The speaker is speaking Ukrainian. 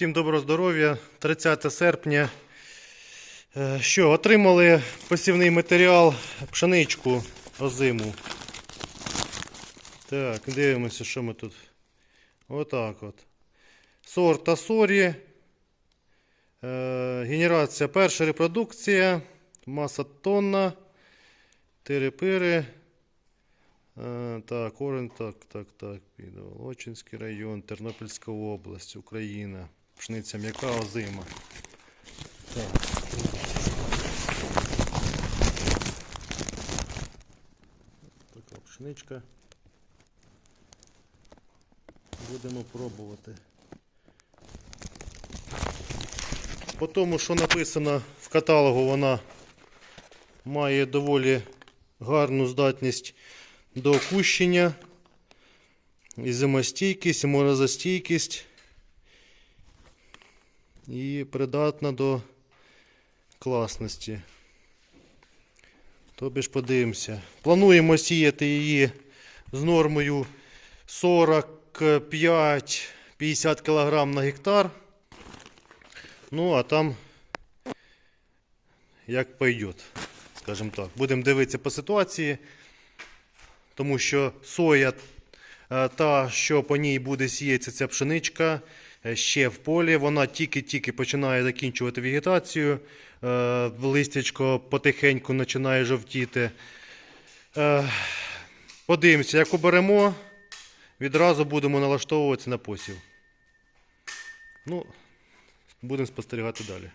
Всім доброго здоров'я. 30 серпня. Е, Що, отримали посівний матеріал пшеничку озиму. Так, дивимося, що ми тут. Отак от. Сорт Асорі. Е, Генерація перша репродукція. Маса тонна. Тири-пири. Е, Так, Орен, так, так, так. Підволочинський район, Тернопільська область, Україна. Пшениця м'яка озима. Так. Така пшеничка. Будемо пробувати. По тому, що написано в каталогу, вона має доволі гарну здатність до кущення, і зимостійкість, і морозостійкість, і придатна до класності. Тобі ж подивимося. Плануємо сіяти її з нормою 45-50 кг на гектар. Ну, а там як пойдет, скажімо так. Будемо дивитися по ситуації тому що соя, е, та, що по ній буде сіятися ця пшеничка, ще в полі. Вона тільки-тільки починає закінчувати вегетацію. е, Листячко потихеньку починає жовтіти. Е, Подивимося, як оберемо, відразу будемо налаштовуватися на посів. Ну, будемо спостерігати далі.